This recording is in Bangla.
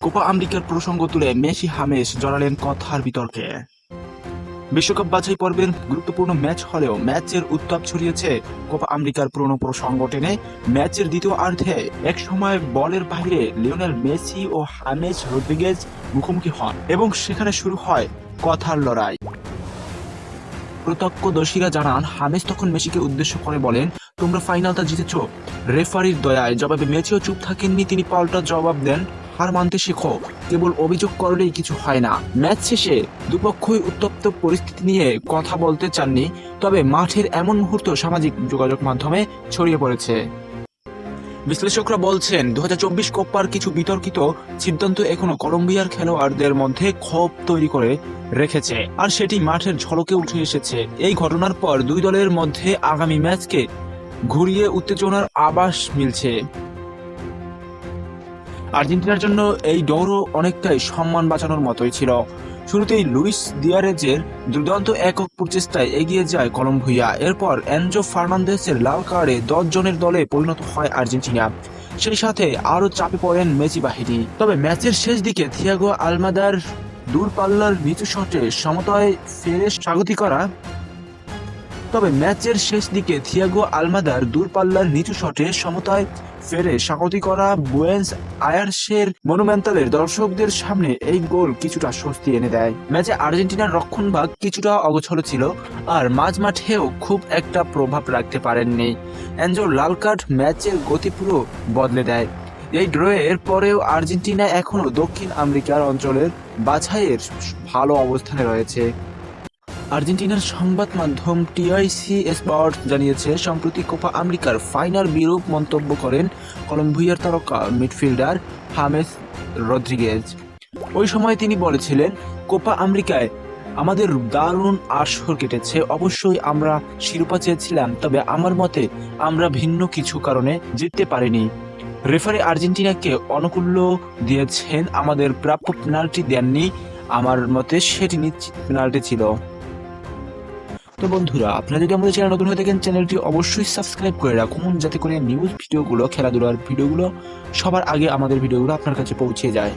কোপা আমেরিকার প্রসঙ্গ তুলে মেসি হামেস জড়ালেন কথার বিতর্কে। বিশ্বকাপ বাছাই পর্বের গুরুত্বপূর্ণ ম্যাচ হলেও ম্যাচের উত্তাপ ছড়িয়েছে কোপা আমেরিকার পুরনো প্রসঙ্গ টেনে। ম্যাচের দ্বিতীয় অর্ধে এক সময় বলের বাইরে লিওনেল মেসি ও হামেস রদ্রিগেজ মুখোমুখি হন এবং সেখানে শুরু হয় কথার লড়াই। প্রত্যক্ষদর্শীরা জানান, হামেস তখন মেসিকে উদ্দেশ্য করে বলেন, তোমরা ফাইনালটা জিতেছ। রেফারির দয়ায় জবাবে মেসিও চুপ থাকেননি, তিনি পাল্টা জবাব দেন হার মানতে শেখো। কেবল অভিযোগ করলেই কিছু হয় না। ম্যাচ শেষে দুপক্ষই উত্তপ্ত পরিস্থিতি নিয়ে কথা বলতে চাননি, তবে মাঠের এমন মুহূর্ত সামাজিক যোগাযোগ মাধ্যমে ছড়িয়ে পড়েছে। বিশ্লেষকরা বলছেন দু কোপার কিছু বিতর্কিত সিদ্ধান্ত এখনও কলম্বিয়ার খেলোয়াড়দের মধ্যে ক্ষোভ তৈরি করে রেখেছে, আর সেটি মাঠের ঝলকে উঠে এসেছে। এই ঘটনার পর দুই দলের মধ্যে আগামী ম্যাচকে ঘুরিয়ে উত্তেজনার আভাস মিলছে। আর্জেন্টিনার জন্য এই দৌড়ও অনেকটাই সম্মান বাঁচানোর মতোই ছিল। শুরুতেই লুইস দিয়ারেজের দুর্দান্ত একক প্রচেষ্টায় এগিয়ে যায় কলম্বিয়া। এরপর এনজো ফার্নান্দেসের লাল কার্ডে দশ জনের দলে পরিণত হয় আর্জেন্টিনা। সেই সাথে আরও চাপে পড়েন মেসি বাহিনী। তবে ম্যাচের শেষ দিকে থিয়াগো আলমাদার দূরপাল্লার নিচু শটে সমতায় ফেরে স্বাগতি করা তবে ম্যাচের শেষ দিকে থিয়াগো আলমাদার দূরপাল্লার নিচু শটে সমতায় ফেরে স্বাগতি করা বুয়েন্স আয়ারসের মনুমেন্টালের দর্শকদের সামনে এই গোল কিছুটা স্বস্তি এনে দেয়। ম্যাচে আর্জেন্টিনার রক্ষণভাগ কিছুটা অগোছল ছিল, আর মাঝ মাঠেও খুব একটা প্রভাব রাখতে পারেননি। অ্যাঞ্জোর লাল কার্ড ম্যাচের গতি পুরো বদলে দেয়। এই ড্রয়ের পরেও আর্জেন্টিনা এখনও দক্ষিণ আমেরিকার অঞ্চলের বাছাইয়ের ভালো অবস্থানে রয়েছে। আর্জেন্টিনার সংবাদ মাধ্যম টিআইসি স্পোর্টস জানিয়েছে, সম্প্রতি কোপা আমেরিকার ফাইনাল বিরূপ মন্তব্য করেন কলম্বিয়ার তারকা মিডফিল্ডার হামেস রদ্রিগেজ। ওই সময় তিনি বলেছিলেন, কোপা আমেরিকায় আমাদের দারুণ আসর কেটেছে। অবশ্যই আমরা শিরোপা চেয়েছিলাম, তবে আমার মতে আমরা ভিন্ন কিছু কারণে জিততে পারিনি। রেফারি আর্জেন্টিনাকে অনুকূল্য দিয়েছেন, আমাদের প্রাপ্য পেনাল্টি দেননি। আমার মতে সেটি নিশ্চিত পেনাল্টি ছিল। তো বন্ধুরা, আপনারা যদি আমাদের চ্যানেল নতুন হয়ে থাকেন, চ্যানেলটি অবশ্যই সাবস্ক্রাইব করে রাখুন, যাতে করে নিউজ ভিডিওগুলো, খেলাধুলার ভিডিওগুলো সবার আগে আমাদের ভিডিওগুলো আপনার কাছে পৌঁছে যায়।